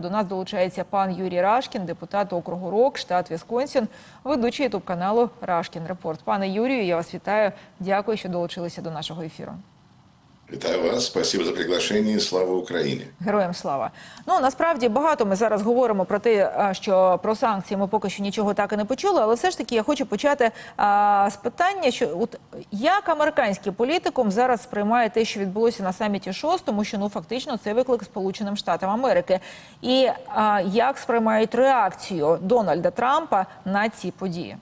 До нас долучається пан Юрій Рашкін, депутат округу Рок, штат Вісконсін, ведучий ютуб каналу Рашкін Репорт. Пане Юрію, я вас вітаю. Дякую, що долучилися до нашого ефіру. Вітаю вас, спасибо за приглашення. Слава Україні. Героям слава. Ну насправді багато ми зараз говоримо про те, що про санкції ми поки що нічого так і не почули. Але все ж таки я хочу почати а, з питання, що от як американський політикум зараз сприймає те, що відбулося на саміті ШОС, тому що ну фактично це виклик Сполученим Штатам Америки, і а, як сприймають реакцію Дональда Трампа на ці події?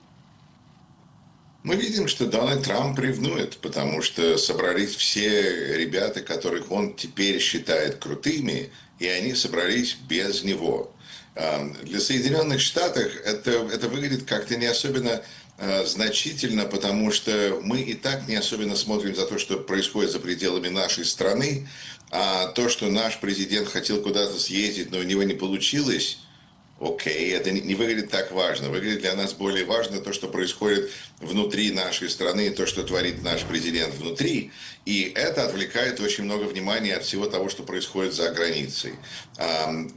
Мы видим, что Дональд Трамп ревнует, потому что собрались все ребята, которых он теперь считает крутыми, и они собрались без него. А, Для Соединенных Штатов это, это выглядит как-то не особенно а, значительно, потому что мы и так не особенно смотрим за то, что происходит за пределами нашей страны, а то, что наш президент хотел куда-то съездить, но у него не получилось, Окей, это не, выглядит так важно. Выглядит для нас более важно то, что происходит внутри нашей страны, то, что творит наш президент внутри. И это отвлекает очень много внимания от всего того, что происходит за границей.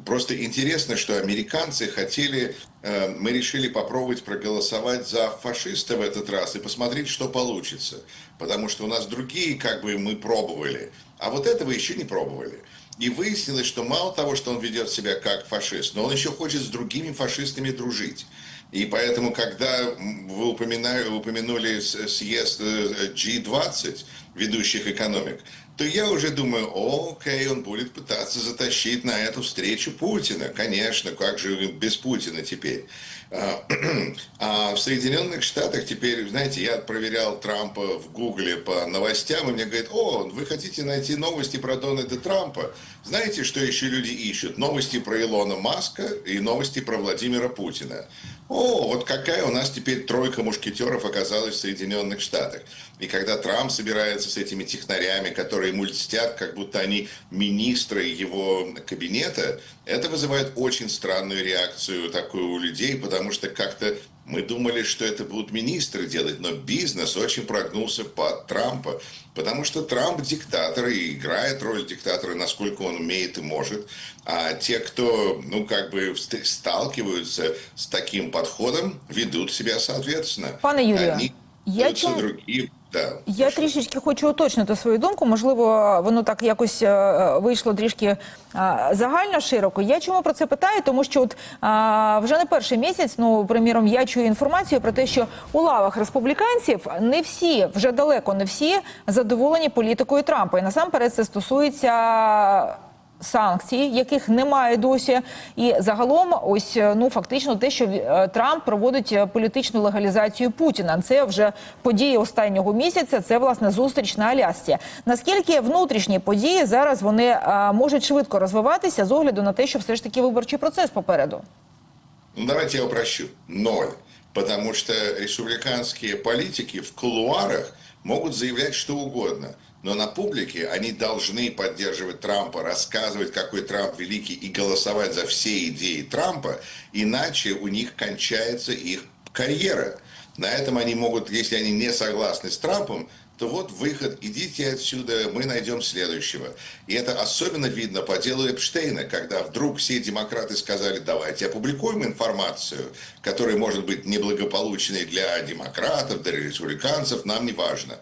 Просто интересно, что американцы хотели, э, мы решили попробовать проголосовать за фашиста в этот раз и посмотреть, что получится. Потому что у нас другие, как бы, мы пробовали. А вот этого еще не пробовали. И выяснилось, что мало того, что он ведет себя как фашист, но он еще хочет с другими фашистами дружить. И поэтому, когда вы упоминали, упомянули с- съезд э, G20 ведущих экономик, то я уже думаю, окей, он будет пытаться затащить на эту встречу Путина. Конечно, как же без Путина теперь? А, А в Соединенных Штатах теперь, знаете, я проверял Трампа в Гугле по новостям, и мне говорят, о, вы хотите найти новости про Дональда Трампа? Знаете, что еще люди ищут? Новости про Илона Маска и новости про Владимира Путина. О, вот какая у нас теперь тройка мушкетеров оказалась в Соединенных Штатах. И когда Трамп собирается с этими технарями, которые ему льстят, как будто они министры его кабинета, это вызывает очень странную реакцию такую у людей, потому что как-то мы думали, что это будут министры делать, но бизнес очень прогнулся под Трампа, потому что Трамп диктатор и играет роль диктатора, насколько он умеет и может. А те, кто, ну, как бы сталкиваются с таким подходом, ведут себя соответственно. Пане Юрію, Они я чому- другие, да. Я трішечки хочу уточнити свою думку. Можливо, воно так якось е, вийшло трішки е, загально широко. Я чому про це питаю? Тому що от а, вже не перший місяць, ну приміром, я чую інформацію про те, що у лавах республіканців не всі, вже далеко не всі задоволені політикою Трампа. І насамперед це стосується. Санкцій, яких немає досі, і загалом, ось ну фактично, те, що е, Трамп проводить е, політичну легалізацію Путіна. Це вже події останнього місяця. Це власне зустріч на Алясці. Наскільки внутрішні події зараз вони е, можуть швидко розвиватися з огляду на те, що все ж таки виборчий процес попереду? Ну, давайте я упрощу. Ноль. Потому что республиканские политики в кулуарах могут заявлять что угодно. Но на публике они должны поддерживать Трампа, рассказывать, какой Трамп великий, и голосовать за все идеи Трампа, иначе у них кончается их карьера. На этом они могут, если они не согласны с Трампом, то вот выход, идите отсюда, мы найдем следующего. И это особенно видно по делу Эпштейна, когда вдруг все демократы сказали, давайте опубликуем информацию, которая может быть неблагополучной для демократов, для республиканцев, нам не важно.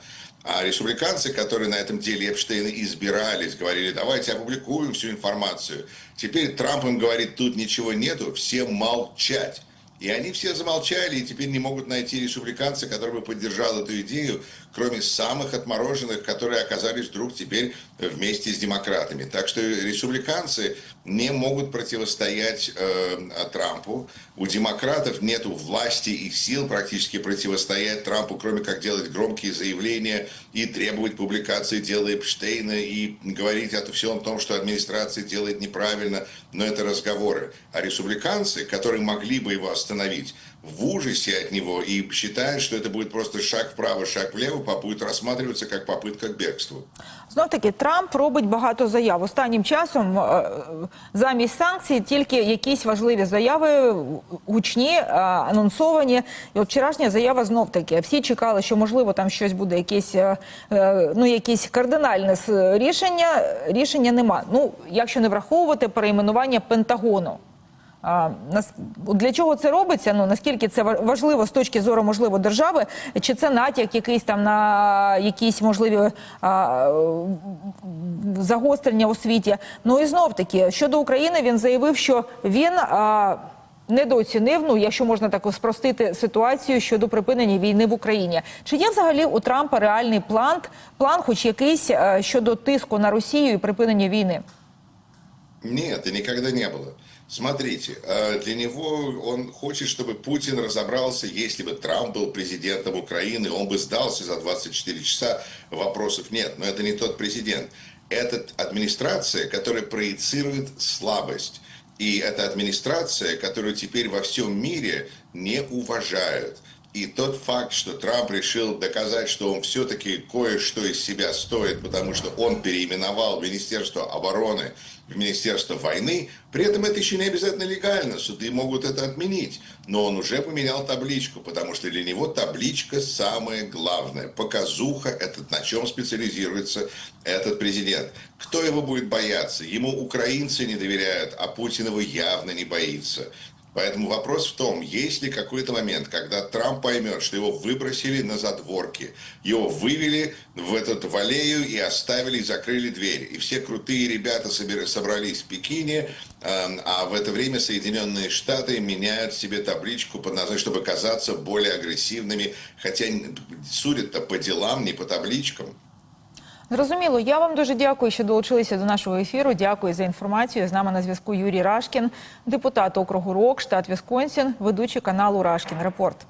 А республиканцы, которые на этом деле Эпштейна избирались, говорили, давайте опубликуем всю информацию. Теперь Трамп им говорит, тут ничего нету, всем молчать. И они все замолчали и теперь не могут найти республиканца, который бы поддержал эту идею, кроме самых отмороженных, которые оказались вдруг теперь вместе с демократами. Так что республиканцы не могут противостоять э, Трампу. У демократов нет власти и сил практически противостоять Трампу, кроме как делать громкие заявления и требовать публикации дела Эпштейна и говорить о всем том, что администрация делает неправильно. Но это разговоры. А республиканцы, которые могли бы его остановить, остановить, в ужасе от него и считают, что это будет просто шаг вправо, шаг влево, будет рассматриваться как попытка к бегству. Знов таки Трамп робить багато заяв. Останнім часом е, замість санкцій тільки якісь важливі заяви, гучні, е, анонсовані. І от вчорашня заява знов таки. Всі чекали, що можливо там щось буде, якесь е, е, ну якесь кардинальне рішення. Рішення нема. Ну якщо не враховувати перейменування Пентагону. Для чого це робиться? Ну наскільки це важливо з точки зору можливо держави, чи це натяк якийсь там на якісь можливі а, загострення у світі? Ну і знов таки щодо України він заявив, що він а, недооцінив, ну якщо можна так спростити ситуацію щодо припинення війни в Україні. Чи є взагалі у Трампа реальний план, план, хоч якийсь щодо тиску на Росію і припинення війни? Нет, и никогда не было. Смотрите, э, для него он хочет, чтобы Путин разобрался, если бы Трамп был президентом Украины, он бы сдался за 24 часа, вопросов нет. Но это не тот президент. Это администрация, которая проецирует слабость. И это администрация, которую теперь во всем мире не уважают. И тот факт, что Трамп решил доказать, что он все-таки кое-что из себя стоит, потому что он переименовал Министерство обороны в Министерство войны, при этом это еще не обязательно легально, суды могут это отменить. Но он уже поменял табличку, потому что для него табличка самое главное. Показуха, это на чем специализируется этот президент. Кто его будет бояться? Ему украинцы не доверяют, а Путин его явно не боится. Поэтому вопрос в том, есть ли какой-то момент, когда Трамп поймет, что его выбросили на задворки, его вывели в этот в аллею и оставили, и закрыли дверь. И все крутые ребята собрались в Пекине, эм, а в это время Соединенные Штаты меняют себе табличку под названием, чтобы казаться более агрессивными, хотя судят-то по делам, не по табличкам. Зрозуміло. Я вам дуже дякую, що долучилися до нашого ефіру. Дякую за інформацію. З нами на зв'язку Юрій Рашкін, депутат округу Рок, штат Вісконсін, ведучий каналу Рашкін Репорт.